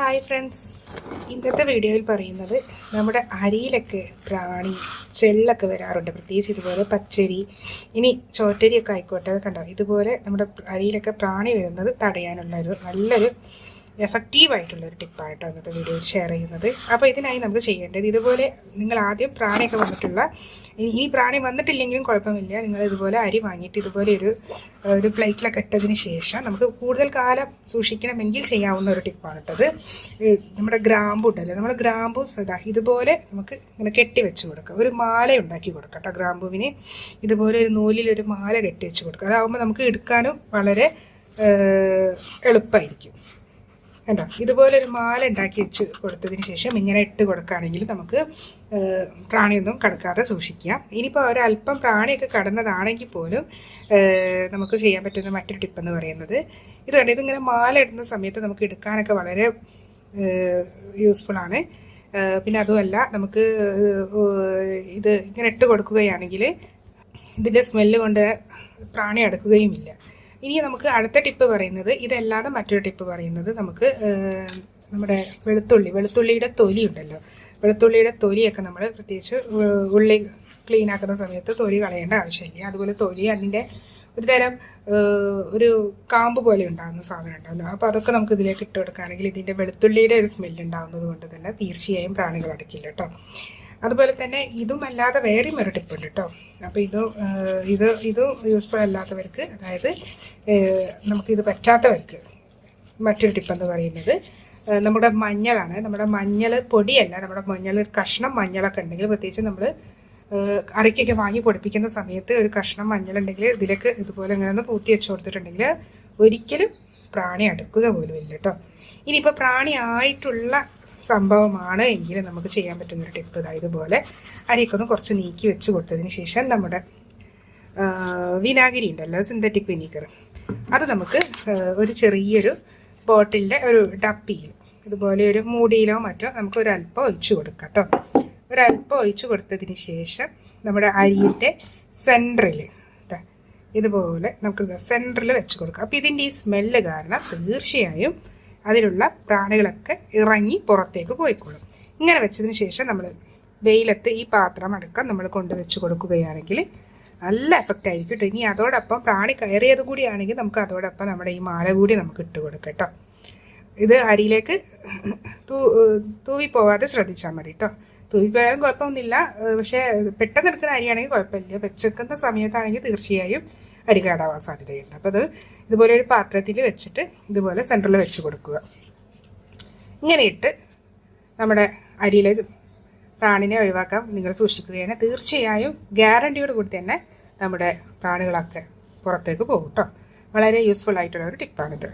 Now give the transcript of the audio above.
Hi friends ഇന്നത്തെ വീഡിയോയിൽ പറയുന്നത് നമ്മുടെ അരിയിലൊക്കെ പ്രാണി ചെള്ളൊക്കെ വരാറുണ്ട്. പ്രത്യേകിച്ച് ഇതുപോലെ പച്ചരി ഇനി ചോറ്റരിയൊക്കെ ആയിക്കോട്ടെ കണ്ടോ? ഇതുപോലെ നമ്മുടെ അരിയിലൊക്കെ പ്രാണി വരുന്നത് തടയാനുള്ള ഒരു നല്ലൊരു എഫക്റ്റീവ് ആയിട്ടുള്ള ഒരു ടിപ്പാണ് ഇന്നത്തെ വീഡിയോയിൽ ഷെയർ ചെയ്യുന്നത്. അപ്പോൾ ഇതിനായി നമുക്ക് ചെയ്യേണ്ടത് ഇതുപോലെ നിങ്ങൾ ആദ്യം പ്രാണിയൊക്കെ വന്നിട്ടുള്ള ഈ പ്രാണി വന്നിട്ടില്ലെങ്കിലും കുഴപ്പമില്ല. നിങ്ങൾ ഇതുപോലെ അരി വാങ്ങിയിട്ട് ഇതുപോലെ ഒരു ഒരു പ്ലേറ്റിലൊക്കെ ഇട്ടതിന് ശേഷം നമുക്ക് കൂടുതൽ കാലം സൂക്ഷിക്കണമെങ്കിൽ ചെയ്യാവുന്ന ഒരു ടിപ്പാണ് കേട്ടത്. നമ്മുടെ ഗ്രാമ്പു ഉണ്ടല്ലോ നമ്മുടെ ഗ്രാമ്പു സദാ ഇതുപോലെ നമുക്ക് ഇങ്ങനെ കെട്ടി വെച്ച് കൊടുക്കാം. ഒരു മാല ഉണ്ടാക്കി കൊടുക്കാം കേട്ടോ ഗ്രാമ്പുവിന്. ഇതുപോലെ ഒരു നൂലിൽ ഒരു മാല കെട്ടി വെച്ച് കൊടുക്കുക അതാവുമ്പോൾ നമുക്ക് എടുക്കാനും വളരെ എളുപ്പമായിരിക്കും കണ്ടോ? ഇതുപോലെ ഒരു മാല ഉണ്ടാക്കി വെച്ച് കൊടുത്തതിന് ശേഷം ഇങ്ങനെ ഇട്ട് കൊടുക്കുകയാണെങ്കിൽ നമുക്ക് പ്രാണിയൊന്നും കടക്കാതെ സൂക്ഷിക്കാം. ഇനിയിപ്പോൾ ഒരല്പം പ്രാണിയൊക്കെ കടന്നതാണെങ്കിൽ പോലും നമുക്ക് ചെയ്യാൻ പറ്റുന്ന മറ്റൊരു ടിപ്പെന്ന് പറയുന്നത് ഇത് കണ്ടു? ഇതിങ്ങനെ മാല ഇടുന്ന സമയത്ത് നമുക്ക് എടുക്കാനൊക്കെ വളരെ യൂസ്ഫുൾ ആണ്. പിന്നെ അതുമല്ല നമുക്ക് ഇത് ഇങ്ങനെ ഇട്ട് കൊടുക്കുകയാണെങ്കിൽ ഇതിന്റെ സ്മെല്ല് കൊണ്ട് പ്രാണി അടുക്കുകയുമില്ല. ഇനി നമുക്ക് അടുത്ത ടിപ്പ് പറയുന്നത് ഇതല്ലാതെ മറ്റൊരു ടിപ്പ് പറയുന്നത് നമുക്ക് നമ്മുടെ വെളുത്തുള്ളി വെളുത്തുള്ളിയുടെ തൊലി ഉണ്ടല്ലോ. വെളുത്തുള്ളിയുടെ തൊലിയൊക്കെ നമ്മൾ പ്രത്യേകിച്ച് ഉള്ളി ക്ലീൻ ആക്കുന്ന സമയത്ത് തൊലി കളയേണ്ട ആവശ്യമില്ല. അതുപോലെ തൊലി അതിന്റെ ഒരു തരം ഒരു കാമ്പ് പോലെ ഉണ്ടാകുന്ന സാധനം ഉണ്ടാവുമല്ലോ അപ്പോൾ അതൊക്കെ നമുക്ക് ഇതിലേക്ക് ഇട്ട് കൊടുക്കുകയാണെങ്കിൽ ഇതിന്റെ വെളുത്തുള്ളിയുടെ ഒരു സ്മെല്ല് ഉണ്ടാകുന്നത് കൊണ്ട് തന്നെ തീർച്ചയായും പ്രാണികൾ അടക്കില്ല കേട്ടോ അതുപോലെ തന്നെ ഇതും അല്ലാതെ ടിപ്പ് ഉണ്ട് കേട്ടോ. അപ്പോൾ ഇത് ഇത് ഇത് യൂസ്ഫുൾ അല്ലാത്തവർക്ക് അതായത് നമുക്കിത് പറ്റാത്തവർക്ക് മറ്റൊരു ടിപ്പെന്ന് പറയുന്നത് നമ്മുടെ മഞ്ഞളാണ്. നമ്മുടെ മഞ്ഞൾ പൊടിയല്ല നമ്മുടെ മഞ്ഞൾ ഒരു കഷ്ണം മഞ്ഞളൊക്കെ ഉണ്ടെങ്കിൽ പ്രത്യേകിച്ച് നമ്മൾ അരയ്ക്കൊക്കെ വാങ്ങി പൊടിപ്പിക്കുന്ന സമയത്ത് ഒരു കഷ്ണം മഞ്ഞളുണ്ടെങ്കിൽ ഇതിലേക്ക് ഇതുപോലെ ഇങ്ങനെ ഒന്ന് പൂത്തി വെച്ച് കൊടുത്തിട്ടുണ്ടെങ്കിൽ ഒരിക്കലും പ്രാണി അടുക്കുക പോലും ഇല്ല കേട്ടോ. ഇനിയിപ്പോൾ പ്രാണി ആയിട്ടുള്ള സംഭവമാണ് എങ്കിൽ നമുക്ക് ചെയ്യാൻ പറ്റുന്ന ഒരു ടിപ്പ്. ഇതാ ഇതുപോലെ അരിക്കൊന്ന് കുറച്ച് നീക്കി വെച്ച് കൊടുത്തതിന് ശേഷം നമ്മുടെ വിനാഗിരി ഉണ്ടല്ലോ സിന്തറ്റിക് വിനീഗർ അത് നമുക്ക് ഒരു ചെറിയൊരു ബോട്ടിലിന്റെ ഒരു ഡപ്പിയിൽ ഇതുപോലെ ഒരു മൂടിയിലോ മറ്റോ നമുക്ക് ഒരല്പം ഒഴിച്ചു കൊടുക്കാം കേട്ടോ. ഒരല്പം ഒഴിച്ചു കൊടുത്തതിന് ശേഷം നമ്മുടെ അരിയുടെ സെന്ററിൽ ഇതുപോലെ നമുക്ക് സെന്ററിൽ വെച്ച് കൊടുക്കാം. അപ്പോൾ ഇതിന്റെ ഈ സ്മെല്ല് കാരണം തീർച്ചയായും അതിലുള്ള പ്രാണികളൊക്കെ ഇറങ്ങി പുറത്തേക്ക് പോയിക്കോളും. ഇങ്ങനെ വെച്ചതിന് ശേഷം നമ്മൾ വെയിലത്ത് ഈ പാത്രം അടക്കം നമ്മൾ കൊണ്ടുവച്ച് കൊടുക്കുകയാണെങ്കിൽ നല്ല എഫക്റ്റ് ആയിരിക്കും കേട്ടോ ഇനി അതോടൊപ്പം പ്രാണി കയറിയത് കൂടിയാണെങ്കിൽ നമുക്ക് അതോടൊപ്പം നമ്മുടെ ഈ മാല കൂടി നമുക്ക് ഇട്ട് കൊടുക്കാം കേട്ടോ ഇത് അരിയിലേക്ക് തൂ തൂവി പോവാതെ ശ്രദ്ധിച്ചാൽ മതി കേട്ടോ തൂവി പോയാലും കുഴപ്പമൊന്നുമില്ല. പക്ഷേ പെട്ടെന്ന് എടുക്കുന്ന അരിയാണെങ്കിൽ കുഴപ്പമില്ല. വെച്ചെക്കുന്ന സമയത്താണെങ്കിൽ തീർച്ചയായും അരി കേടാവാൻ സാധ്യതയുണ്ട്. അപ്പോൾ അത് ഇതുപോലെ ഒരു പാത്രത്തിൽ വെച്ചിട്ട് ഇതുപോലെ സെന്ററിൽ വെച്ച് കൊടുക്കുക. ഇങ്ങനെ ഇട്ട് നമ്മുടെ അരിയിലെ പ്രാണിനെ ഒഴിവാക്കാൻ നിങ്ങൾ സൂക്ഷിക്കുകയാണ്. തീർച്ചയായും ഗ്യാരണ്ടിയോട് കൂടി തന്നെ നമ്മുടെ പ്രാണികളൊക്കെ പുറത്തേക്ക് പോകും കേട്ടോ വളരെ യൂസ്ഫുൾ ആയിട്ടുള്ള ഒരു ടിപ്പാണിത്